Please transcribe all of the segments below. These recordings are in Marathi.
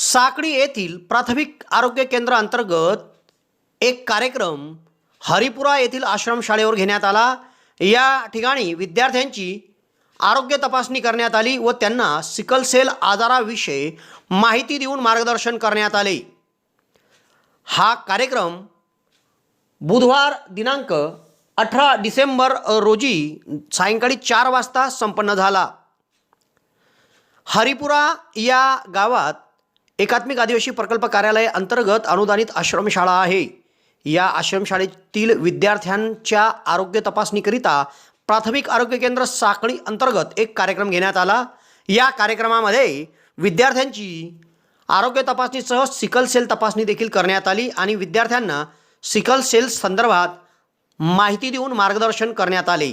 साकडी येथील प्राथमिक आरोग्य केंद्र अंतर्गत एक कार्यक्रम हरिपुरा येथील आश्रमशाळेवर घेण्यात आला. या ठिकाणी विद्यार्थ्यांची आरोग्य तपासणी करण्यात आली व त्यांना सिकल सेल आजाराविषयी माहिती देऊन मार्गदर्शन करण्यात आले. हा कार्यक्रम बुधवार दिनांक अठरा डिसेंबर रोजी सायंकाळी चार वाजता संपन्न झाला. हरिपुरा या गावात एकात्मिक आदिवासी प्रकल्प कार्यालय अंतर्गत अनुदानित आश्रमशाळा आहे. या आश्रमशाळेतील विद्यार्थ्यांच्या आरोग्य तपासणीकरिता प्राथमिक आरोग्य केंद्र साखळी अंतर्गत एक कार्यक्रम घेण्यात आला. या कार्यक्रमामध्ये विद्यार्थ्यांची आरोग्य तपासणीसह सिकल सेल तपासणी देखील करण्यात आली आणि विद्यार्थ्यांना सिकल सेल संदर्भात माहिती देऊन मार्गदर्शन करण्यात आले.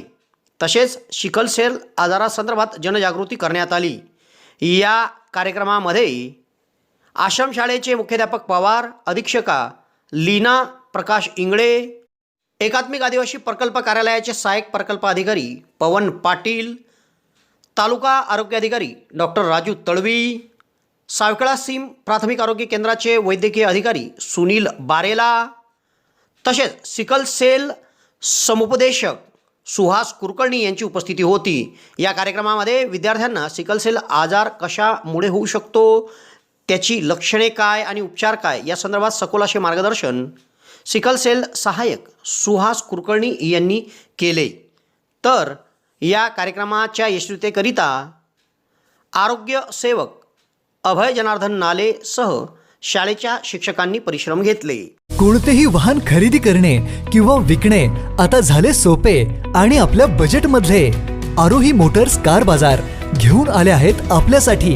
तसेच सिकल सेल आजारासंदर्भात जनजागृती करण्यात आली. या कार्यक्रमामध्ये आश्रमशाळेचे मुख्याध्यापक पवार अधीक्षका लीना प्रकाश इंगळे एकात्मिक आदिवासी प्रकल्प कार्यालयाचे सहाय्यक प्रकल्प अधिकारी पवन पाटील तालुका आरोग्य अधिकारी डॉक्टर राजू तळवी सावकळा सीम प्राथमिक आरोग्य केंद्राचे वैद्यकीय अधिकारी सुनील बारेला तसेच सिकल सेल समुपदेशक सुहास कुलकर्णी यांची उपस्थिती होती. या कार्यक्रमामध्ये विद्यार्थ्यांना सिकल सेल आजार कशामुळे होऊ शकतो? त्याची लक्षणे काय आणि उपचार काय? या संदर्भात सखोल असे मार्गदर्शन सिकल सेल सहाय्यक सुहास कुलकर्णी यांनी केले. तर या कार्यक्रमाच्या यशस्वीतेकरिता आरोग्य सेवक अभय जनार्दन नाले सह शाळेच्या शिक्षकांनी परिश्रम घेतले. कोणतेही वाहन खरेदी करणे किंवा विकणे आता झाले सोपे आणि आपल्या बजेटमधले आरोही मोटर्स कार बाजार घेऊन आले आहेत आपल्यासाठी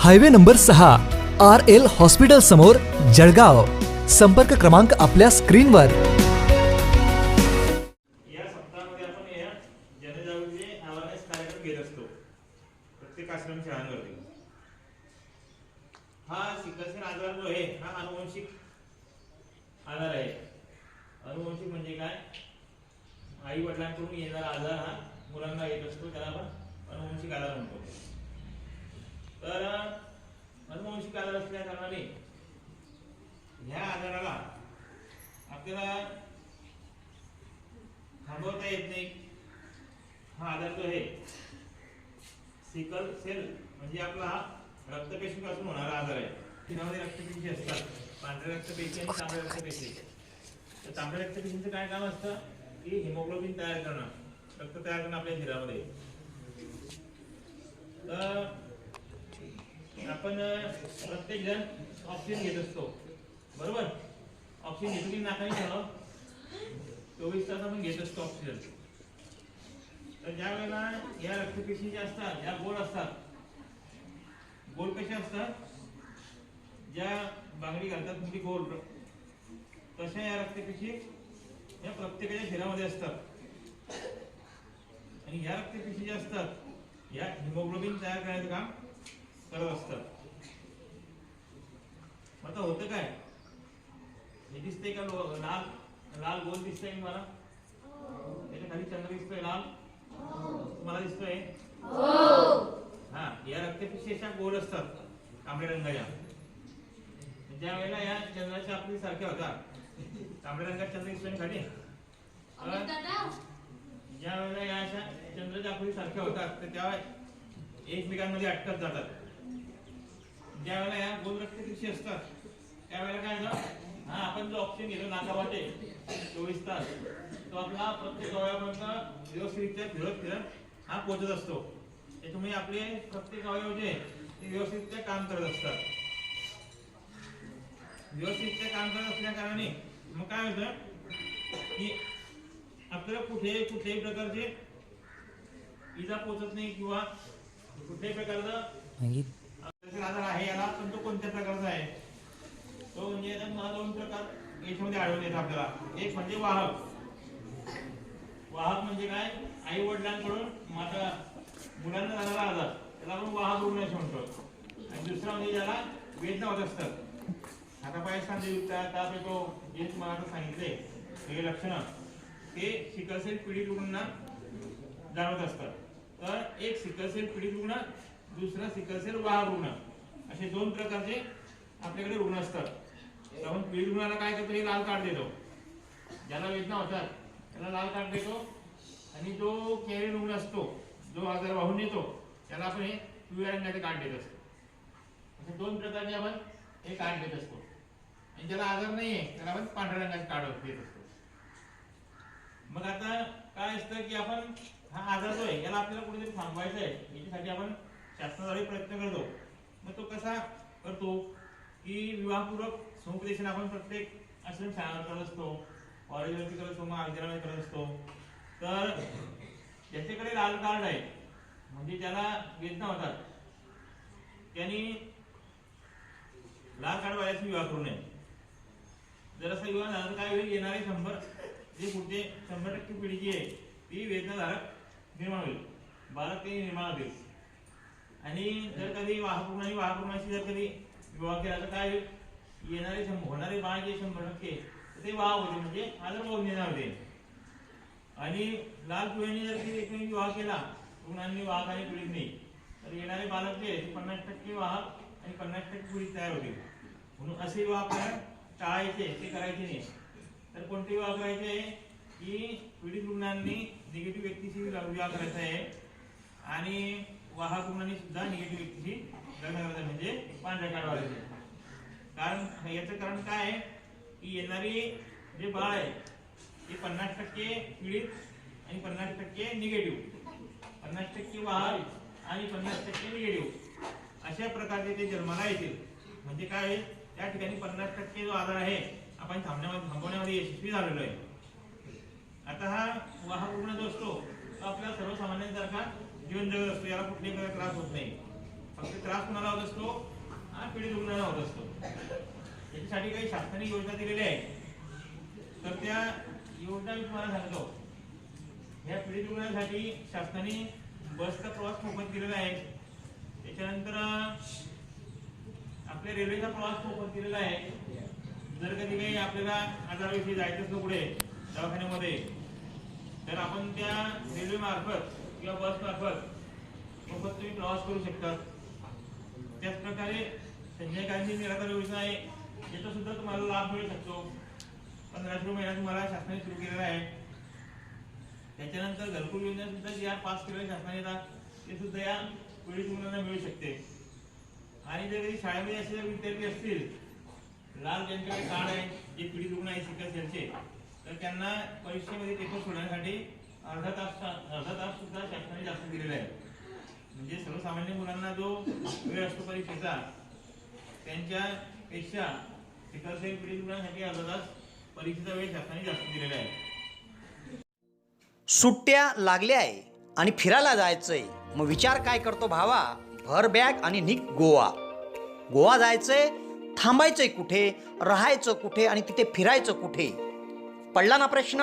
हायवे नंबर सहा आर एल हॉस्पिटल समोर जळगाव. संपर्क क्रमांक आपल्या स्क्रीनवर. या सप्ताहामध्ये आपण या अवेअरनेस कार्यक्रम घेत असतो. प्रत्येक आश्रम शाळांवरती. हा सिकलसेल आजार जो आहे हा अनुवंशिक आजार आहे. अनुवंशिक म्हणजे काय? आई वडिलांकडून येणारा आजार हा मुलांना येत असतो त्याला आपण अनुवंशिक आजार म्हणतो तर अनुवंशिक आजार असल्या कारणाने ह्या आजाराला आपल्याला थांबवता येत नाही. हा आजार जो आहे सिकल सेल म्हणजे आपला हा रक्तपेशीपासून होणारा आजार आहे. त्यामध्ये रक्तपेशी असतात पांढऱ्या रक्तपेशी आणि तांबड्या रक्तपेशी. तर तांबड्या रक्तपेशींचं काय काम असतं? की हिमोग्लोबिन तयार करणं. रक्त तयार करणं आपल्या शरीरामध्ये. तर आपण प्रत्येक जण ऑक्सिजन घेत असतो. बरोबर? ऑप्शन घेतो की नाकाने झालं चोवीस तास आपण घेत असतो ऑक्सिजन तर ज्या वेळेला या रक्तपेशी ज्या असतात या गोल असतात गोल कशा असतात? ज्या बांगडी घालतात तुमची गोल तशा या रक्तपेशी या प्रत्येकाच्या शरीरामध्ये असतात. आणि या रक्तपेशी ज्या असतात या हिमोग्लोबिन तयार करण्याचं काम करत असतात आता होतं काय? हे दिसतंय का लाल? लाल गोल दिसतंय मला त्याच्याखाली चंद्र दिसतोय लाल? तुम्हाला दिसतोय? हा. या रक्तपेशी अशा गोल असतात तांबड्या रंगाच्या. ज्या वेळेला या चंद्राच्या आपली सारख्या होतात तांबड्या रंगात चंद्र दिसतोय खाली? ज्या वेळेला या अशा चंद्राच्या आपली सारख्या होतात तर त्या एकमेकांमध्ये अटकत जातात. ज्यावेळेला या दिवशी असतात. त्यावेळेला काय झालं? हा आपण जो ऑप्शन घेतो नाकावाटे चोवीस तास तो आपला प्रत्येक अवयवापर्यंत व्यवस्थितरित्या फिरत फिरत हा पोचत असतो. त्याच्यामुळे आपले प्रत्येक अवयव जे ते व्यवस्थितरित्या काम करत असतात. व्यवस्थितरित्या काम करत असल्या कारणाने मग काय होतं की आपल्याला कुठेही कुठल्याही प्रकारचे इजा पोचत नाही किंवा कुठल्याही प्रकारचं म्हणजे आजार आहे याला पण तो कोणत्या प्रकारचा आहे? तो म्हणजे दोन प्रकार याच्यामध्ये आढळून येतात आपल्याला. एक म्हणजे वाहक. वाहक म्हणजे काय? आई वडिलांकडून माझा मुलांना झालेला आजार त्याला आपण वाहक रुग्ण असं म्हणतो. आणि दुसरा म्हणजे ज्याला वेदना होत असतात. आता पाय सांगते दुखतात ताप येतो. जे तुम्हाला आता सांगितले हे लक्षणं. ते सिकलसेल पीडित रुग्णांना जाणवत असतात. तर एक सिकलसेल पीडित रुग्ण दुसरा सिकलसेल वाहक रुग्ण असे दोन प्रकारचे आपल्याकडे रुग्ण असतात. तर आपण पीडित रुग्णाला काय करतो? हे लाल कार्ड देतो. ज्याला वेदना होतात त्याला लाल कार्ड देतो. आणि जो कॅरी रुग्ण असतो जो आजार वाहून येतो त्याला आपण हे पिवळ्या रंगाचे कार्ड देत असतो. असे दोन प्रकारचे आपण हे कार्ड देत असतो. आणि ज्याला आजार नाहीये त्याला आपण पांढऱ्या रंगाचे कार्ड देत असतो. मग आता काय असतं की आपण हा आजार जो आहे याला आपल्याला कुठेतरी थांबवायचा आहे. याच्यासाठी आपण शासनाद्वारे प्रयत्न करतो. मग तो कसा करतो की विवाहपूर्वक समुपदेशन आपण प्रत्येक आश्रम शाळा करत असतो कॉलेजवरती करत असतो महाविद्यालयामध्ये करत असतो. तर ज्याच्याकडे लाल कार्ड आहे म्हणजे ज्याला वेदना होतात त्यांनी लाल कार्ड वाल्याची विवाह करू नये. जर असा विवाह झाला तर काय होईल? येणारे शंभर जे पुढचे शंभर टक्के पिढी जी आहे ती वेदनाधारक निर्माण होईल. बालक ते निर्माण होतील. आणि जर कधी वाहक आणि वाहक जर कधी विवाह केला तर काय येणारे होणारे बाळ जे शंभर टक्के तर ते वाह होते म्हणजे आजार वाहून देणार होते. आणि लाल पिवळ्यांनी जर कधी एकमेकांनी विवाह केला रुग्णांनी वाहक आणि पिढीत नाही तर येणारे बालक जे पन्नास टक्के वाहक आणि पन्नास टक्के पीडित तयार होते. म्हणून असे विवाह आपल्याला टाळायचे ते करायचे नाही. तर कोणते विवाह करायचे आहे? की पीडित रुग्णांनी निगेटिव्ह व्यक्तीशी विवाह करायचा आहे. आणि वाहक रुग्णांनी सुद्धा निगेटिव्ह व्यक्तीशी लग्न करायचं म्हणजे पांढऱ्या कार्ड वाढायचे कारण याचं कारण काय आहे? की येणारी जे बाळ आहे ते पन्नास टक्के पीडित आणि पन्नास टक्के निगेटिव्ह. पन्नास टक्के वाहक आणि पन्नास टक्के निगेटिव्ह. अशा प्रकारचे ते जन्माला येतील म्हणजे काय आहे? त्या ठिकाणी पन्नास टक्के जो आधार आहे आपण थांबण्यामध्ये थांबवण्यामध्ये यशस्वी झालेलो आहे. आता हा वाहक रुग्ण जो असतो तो आपल्या सर्वसामान्यांसारखा जीवन जगत असतो याला कुठल्याही काही त्रास होत नाही. फक्त त्रास कुणाला होत असतो? हा पीडित रुग्णाला होत असतो. याच्यासाठी काही शासनाने योजना दिलेल्या आहेत. तर त्या योजना मी तुम्हाला सांगतो. ह्या पीडित रुग्णांसाठी शासनाने बसचा प्रवास मोफत केलेला आहे. त्याच्यानंतर आपल्या रेल्वेचा प्रवास मोफत केलेला आहे. जर कधी काही आपल्याला आजाराविषयी जायचं असलं पुढे दवाखान्यामध्ये तर आपण त्या रेल्वे मार्फत किंवा बस मार्फत मोफत तुम्ही प्रवास करू शकता त्याचप्रकारे संजय गांधी निराधार योजना आहे. याचा सुद्धा तुम्हाला लाभ मिळू शकतो. पंधराशे महिना तुम्हाला शासनाने सुरू केलेला आहे. त्याच्यानंतर घरकुल योजना सुद्धा जी या पास केलेल्या शासनाने येतात ते सुद्धा या पीडित रुग्णांना मिळू शकते. आणि जर कधी शाळेमध्ये असे जर विद्यार्थी असतील लाल ज्यांच्याकडे कार्ड आहे जे पीडित रुग्ण आहे सिकल सेलचे तर त्यांना परीक्षेमध्ये पेपर सोडण्यासाठी अर्धा तास अर्धा तास सुद्धा शासनाने जास्त दिलेला आहे. म्हणजे सर्वसामान्य मुलांना जो वेळ असतो परीक्षेचा त्यांच्या पेक्षा सिकल पीडित मुलांसाठी अर्धा तास परीक्षेचा वेळ शासनाने जास्त दिलेला आहे. सुट्ट्या लागल्या आहे आणि फिरायला जायचंय. मग विचार काय करतो भावा? भर बॅग आणि निघ गोवा. गोवा जायचंय थांबायचंय कुठे राहायचं कुठे आणि तिथे फिरायचं कुठे? पडला ना प्रश्न?